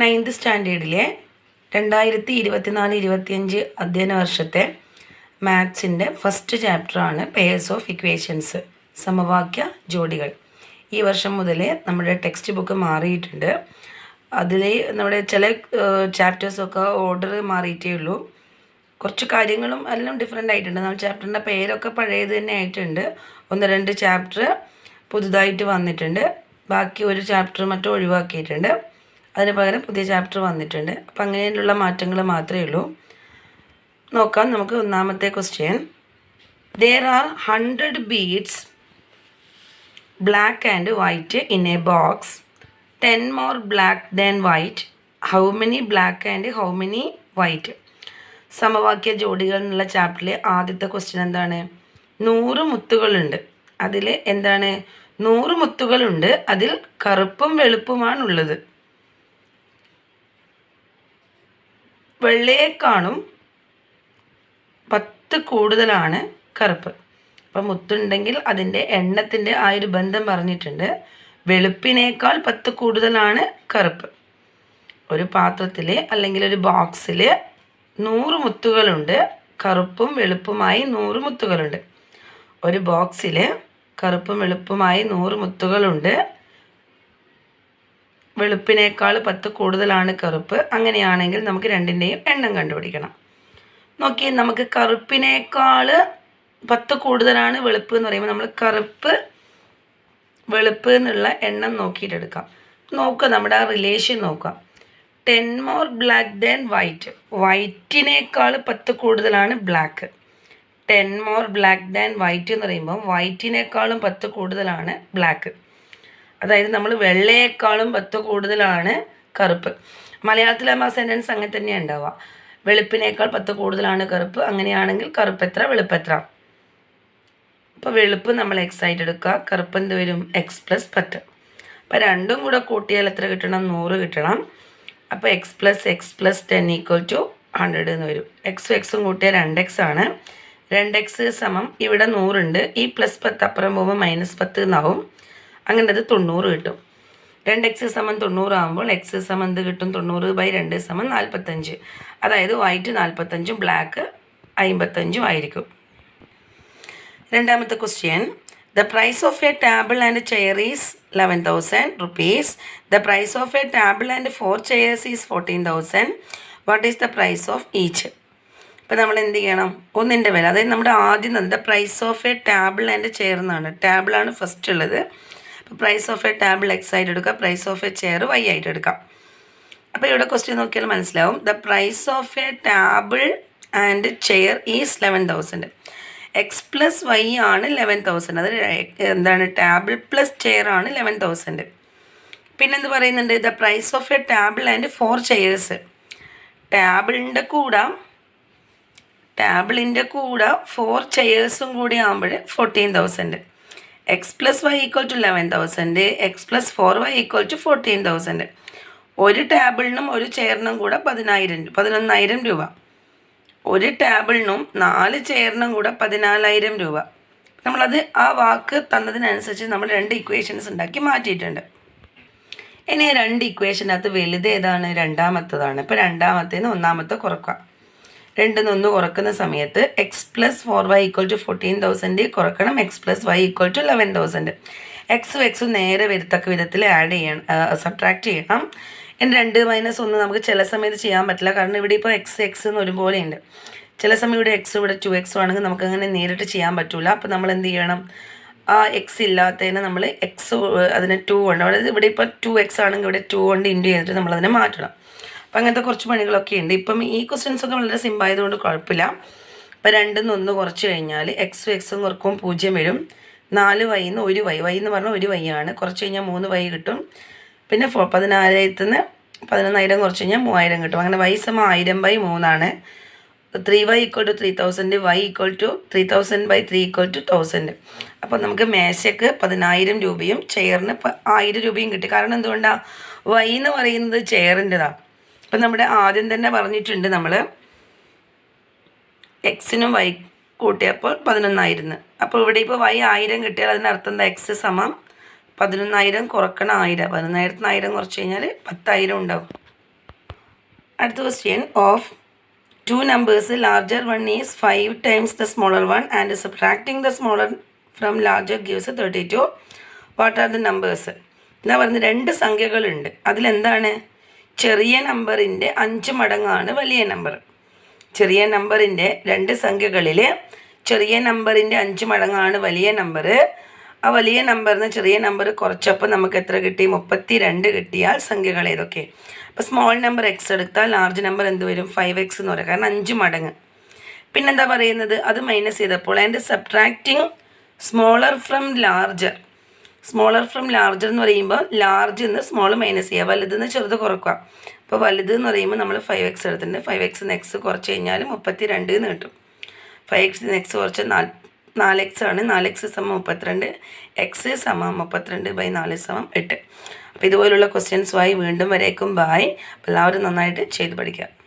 Ninth സ്റ്റാൻഡേർഡിലെ രണ്ടായിരത്തി ഇരുപത്തിനാല് ഇരുപത്തിയഞ്ച് അധ്യയന വർഷത്തെ മാത്സിന്റെ ഫസ്റ്റ് ചാപ്റ്ററാണ് പെയേഴ്സ് ഓഫ് ഇക്വേഷൻസ് സമവാക്യ ജോഡികൾ. ഈ വർഷം മുതലേ നമ്മുടെ ടെക്സ്റ്റ് ബുക്ക് മാറിയിട്ടുണ്ട്. അതിൽ നമ്മുടെ ചില ചാപ്റ്റേഴ്സൊക്കെ ഓർഡർ മാറിയിട്ടേ ഉള്ളൂ. കുറച്ച് കാര്യങ്ങളും എല്ലാം ഡിഫറെന്റ് ആയിട്ടുണ്ട്. നമ്മൾ ചാപ്റ്ററിന്റെ പേരൊക്കെ പഴയത് തന്നെ ആയിട്ടുണ്ട്. ഒന്ന് രണ്ട് ചാപ്റ്റർ പുതുതായിട്ട് വന്നിട്ടുണ്ട്. ബാക്കി ഒരു ചാപ്റ്റർ മറ്റും ഒഴിവാക്കിയിട്ടുണ്ട്. അതിന് പകരം പുതിയ ചാപ്റ്റർ വന്നിട്ടുണ്ട്. അപ്പം അങ്ങനെയുള്ള മാറ്റങ്ങൾ മാത്രമേ ഉള്ളൂ. നോക്കാം നമുക്ക് ഒന്നാമത്തെ question there are hundred beads black and white in a box ten more black than white how many black and how many white സമവാക്യ ജോഡികൾ എന്നുള്ള ചാപ്റ്ററിലെ ആദ്യത്തെ ക്വസ്റ്റ്യൻ എന്താണ്? നൂറ് മുത്തുകളുണ്ട്. അതിൽ എന്താണ്? നൂറ് മുത്തുകളുണ്ട്. അതിൽ കറുപ്പും വെളുപ്പുമാണുള്ളത് വെള്ളയേക്കാളും പത്ത് കൂടുതലാണ് കറുപ്പ്. അപ്പം മുത്തുണ്ടെങ്കിൽ അതിന്റെ എണ്ണത്തിന്റെ ആ ഒരു ബന്ധം പറഞ്ഞിട്ടുണ്ട്. വെളുപ്പിനേക്കാൾ പത്ത് കൂടുതലാണ് കറുപ്പ്. ഒരു പാത്രത്തിൽ അല്ലെങ്കിൽ ഒരു ബോക്സിൽ നൂറ് മുത്തുകളുണ്ട്. കറുപ്പും വെളുപ്പുമായി നൂറ് മുത്തുകളുണ്ട്. ഒരു ബോക്സിൽ കറുപ്പും വെളുപ്പുമായി നൂറ് മുത്തുകളുണ്ട്. വെളുപ്പിനേക്കാൾ പത്ത് കൂടുതലാണ് കറുപ്പ്. അങ്ങനെയാണെങ്കിൽ നമുക്ക് രണ്ടിന്റെയും എണ്ണം കണ്ടുപിടിക്കണം. നോക്കി നമുക്ക് കറുപ്പിനേക്കാൾ പത്ത് കൂടുതലാണ് വെളുപ്പ് എന്ന് പറയുമ്പോൾ നമ്മൾ കറുപ്പ് വെളുപ്പ് എന്നുള്ള എണ്ണം നോക്കിയിട്ടെടുക്കാം നോക്കുക നമ്മുടെ ആ റിലേഷൻ നോക്കുക. Ten more black than white വൈറ്റിനേക്കാൾ പത്ത് കൂടുതലാണ് black ten more black than white എന്ന് പറയുമ്പോൾ വൈറ്റിനേക്കാളും പത്ത് കൂടുതലാണ് ബ്ലാക്ക് അതായത് നമ്മൾ വെള്ളയേക്കാളും പത്ത് കൂടുതലാണ് കറുപ്പ്. മലയാളത്തിലാകുമ്പോൾ ആ സെന്റൻസ് അങ്ങനെ തന്നെ ഉണ്ടാവുക വെളുപ്പിനേക്കാൾ പത്ത് കൂടുതലാണ് കറുപ്പ്. അങ്ങനെയാണെങ്കിൽ കറുപ്പ് എത്ര വെളുപ്പ് എത്ര അപ്പോൾ വെളുപ്പ് നമ്മൾ എക്സ് ആയിട്ട് എടുക്കുക. കറുപ്പ് എന്ത് വരും? എക്സ് പ്ലസ് പത്ത്. അപ്പോൾ രണ്ടും കൂടെ കൂട്ടിയാൽ എത്ര കിട്ടണം? നൂറ് കിട്ടണം. അപ്പോൾ x plus x plus ten equal to hundred എന്ന് വരും. എക്സും എക്സും കൂട്ടിയാൽ രണ്ട് എക്സ് ആണ്. രണ്ട് എക്സ് സമം ഇവിടെ നൂറുണ്ട് ഈ പ്ലസ് പത്ത് അപ്പുറം പോകുമ്പോൾ മൈനസ് പത്ത് എന്നാവും. അങ്ങനെ അത് തൊണ്ണൂറ് കിട്ടും. രണ്ട് എക്സ് സമം തൊണ്ണൂറാകുമ്പോൾ എക്സ് സമം എന്ത് കിട്ടും? തൊണ്ണൂറ് ബൈ രണ്ട് സമം നാൽപ്പത്തഞ്ച് അതായത് വൈറ്റ് നാൽപ്പത്തഞ്ചും ബ്ലാക്ക് അമ്പത്തഞ്ചും ആയിരിക്കും. രണ്ടാമത്തെ question the price of a table and chair is eleven thousand rupees the price of a table and four chairs is fourteen thousand what is the price of each ഇപ്പം നമ്മൾ എന്ത് ചെയ്യണം? ഒന്നിന്റെ വില. അതായത് നമ്മുടെ ആദ്യം the price of a table and chair എന്നാണ്. ടേബിളാണ് ഫസ്റ്റ് ഉള്ളത്. Price of a table x ആയിട്ട് എടുക്കുക price of a chair y ആയിട്ട് എടുക്കാം. അപ്പോൾ ഇവിടെ ക്വസ്റ്റ്യൻ നോക്കിയാൽ മനസ്സിലാവും. The price of a table and chair is eleven thousand x plus y ആണ് ലെവൻ തൗസൻഡ് അത് എന്താണ്? ടേബിൾ പ്ലസ് ചെയർ ആണ് ലെവൻ തൗസൻഡ് പിന്നെന്ത് പറയുന്നുണ്ട്? The price of a table and four chairs ടേബിളിന്റെ കൂടെ ടേബിളിന്റെ കൂടെ ഫോർ ചെയേഴ്സും കൂടി ആകുമ്പോൾ fourteen thousand x plus y equal to eleven thousand x plus four y equal to fourteen thousand ഒരു ടേബിളിനും ഒരു ചെയറിനും കൂടെ പതിനായിരം പതിനൊന്നായിരം രൂപ. ഒരു ടേബിളിനും നാല് ചെയറിനും കൂടെ പതിനാലായിരം രൂപ. നമ്മളത് ആ വാക്ക് തന്നതിനനുസരിച്ച് നമ്മൾ രണ്ട് ഇക്വേഷൻസ് ഉണ്ടാക്കി മാറ്റിയിട്ടുണ്ട്. ഇനി രണ്ട് ഇക്വേഷനകത്ത് വലുത് ഏതാണ്? രണ്ടാമത്തതാണ്. ഇപ്പോൾ രണ്ടാമത്തേന്ന് ഒന്നാമത്തെ കുറക്കാം രണ്ടിന്ന് നിന്ന് കുറക്കുന്ന സമയത്ത് x plus four y equal to fourteen thousand കുറക്കണം x plus y equal to eleven thousand എക്സും എക്സും നേരെ വരത്തക്ക വിധത്തിൽ ആഡ് ചെയ്യണം സബ്ട്രാക്ട് ചെയ്യണം. ഇനി രണ്ട് മൈനസ് ഒന്ന് നമുക്ക് ചില സമയത്ത് ചെയ്യാൻ പറ്റില്ല കാരണം ഇവിടെ ഇപ്പോൾ എക്സ് എക്സ് എന്ന് ഒരുപോലെ ഉണ്ട് ചില സമയം ഇവിടെ എക്സ് ഇവിടെ ടു എക്സ് ആണെങ്കിൽ നമുക്ക് അങ്ങനെ നേരിട്ട് ചെയ്യാൻ പറ്റില്ല അപ്പോൾ നമ്മൾ എന്ത് ചെയ്യണം? ആ എക്സ് ഇല്ലാത്തതിനെ നമ്മൾ എക്സ് അതിനെ ടു കൊണ്ട് അതായത് ഇവിടെ ഇപ്പോൾ ടു എക്സ് ആണെങ്കിൽ ഇവിടെ ടു കൊണ്ട് ഇന്റു ചെയ്തിട്ട് നമ്മളതിനെ മാറ്റണം. അപ്പം അങ്ങനത്തെ കുറച്ച് പണികളൊക്കെ ഉണ്ട്. ഇപ്പം ഈ ക്വസ്റ്റ്യൻസ് ഒക്കെ വളരെ സിമ്പിൾ ആയതുകൊണ്ട് കുഴപ്പമില്ല. ഇപ്പം രണ്ടിൽ നിന്ന് ഒന്ന് കുറച്ച് കഴിഞ്ഞാൽ എക്സും എക്സും കുറക്കും പൂജ്യം വരും. നാല് വൈ നിന്ന് ഒരു വൈ വൈ എന്ന് പറഞ്ഞാൽ ഒരു വൈ ആണ്. കുറച്ച് കഴിഞ്ഞാൽ മൂന്ന് വൈ കിട്ടും. പിന്നെ ഫോ പതിനായിരത്തിൽ നിന്ന് പതിനൊന്നായിരം കുറച്ച് കഴിഞ്ഞാൽ മൂവായിരം കിട്ടും. അങ്ങനെ വൈ സമ ആയിരം ബൈ മൂന്നാണ് three y equal to three thousand y equal to three thousand by three equal to thousand അപ്പോൾ നമുക്ക് മേശയ്ക്ക് പതിനായിരം രൂപയും ചെയറിന് ആയിരം രൂപയും കിട്ടി. കാരണം എന്തുകൊണ്ടാണ് വൈ എന്ന് പറയുന്നത് ചെയറിന്റെതാണ് അപ്പം നമ്മുടെ ആദ്യം തന്നെ പറഞ്ഞിട്ടുണ്ട് നമ്മൾ എക്സിനും വൈ കൂട്ടിയപ്പോൾ പതിനൊന്നായിരുന്നു. അപ്പോൾ ഇവിടെ ഇപ്പോൾ വൈ ആയിരം കിട്ടിയാൽ അതിനർത്ഥം എന്താ? എക്സ് സമം പതിനൊന്നായിരം കുറക്കണം ആയിരം. പതിനൊന്നായിരത്തിന് ആയിരം കുറച്ച് കഴിഞ്ഞാൽ പത്തായിരം ഉണ്ടാവും. അടുത്ത question of two numbers larger one is five times the smaller one and subtracting the smaller from larger gives thirty two what are the numbers എന്നാ പറയുന്നത് രണ്ട് സംഖ്യകളുണ്ട്. അതിലെന്താണ്? ചെറിയ നമ്പറിന്റെ അഞ്ച് മടങ്ങാണ് വലിയ നമ്പർ. ചെറിയ നമ്പറിന്റെ രണ്ട് സംഖ്യകളിൽ ചെറിയ നമ്പറിന്റെ അഞ്ച് മടങ്ങാണ് വലിയ നമ്പർ. ആ വലിയ നമ്പറിന് ചെറിയ നമ്പർ കുറച്ചപ്പോൾ നമുക്ക് എത്ര കിട്ടി? മുപ്പത്തി രണ്ട് കിട്ടിയാൽ സംഖ്യകൾ ഏതൊക്കെ? അപ്പോൾ സ്മോൾ നമ്പർ എക്സ് എടുത്താൽ ലാർജ് നമ്പർ എന്ത് വരും? ഫൈവ് എക്സ് എന്ന് പറയും കാരണം അഞ്ച് മടങ്ങ്. പിന്നെന്താ പറയുന്നത്? അത് മൈനസ് ചെയ്തപ്പോൾ and subtracting smaller from larger smaller from larger എന്ന് പറയുമ്പോൾ ലാർജ് എന്ന് സ്മോൾ മൈനസ് ചെയ്യുക. വലുത് എന്ന് ചെറുത് കുറക്കുക. അപ്പോൾ വലുത് എന്ന് പറയുമ്പോൾ നമ്മൾ ഫൈവ് എക്സ് എടുത്തിട്ടുണ്ട്. ഫൈവ് എക്സ് നെക്സ് കുറച്ച് കഴിഞ്ഞാൽ മുപ്പത്തി രണ്ട് എന്ന് കിട്ടും. ഫൈവ് എക്സ് നെക്സ് കുറച്ച് നാല് നാല് എക്സ് ആണ്. നാല് എക്സ് സമം മുപ്പത്തിരണ്ട് എക്സ് സമം മുപ്പത്തിരണ്ട് ബൈ നാല് സമം എട്ട്. അപ്പോൾ ഇതുപോലുള്ള ക്വസ്റ്റ്യൻസുമായി വീണ്ടും വരേക്കും. ബായ് എല്ലാവരും നന്നായിട്ട് ചെയ്ത് പഠിക്കുക.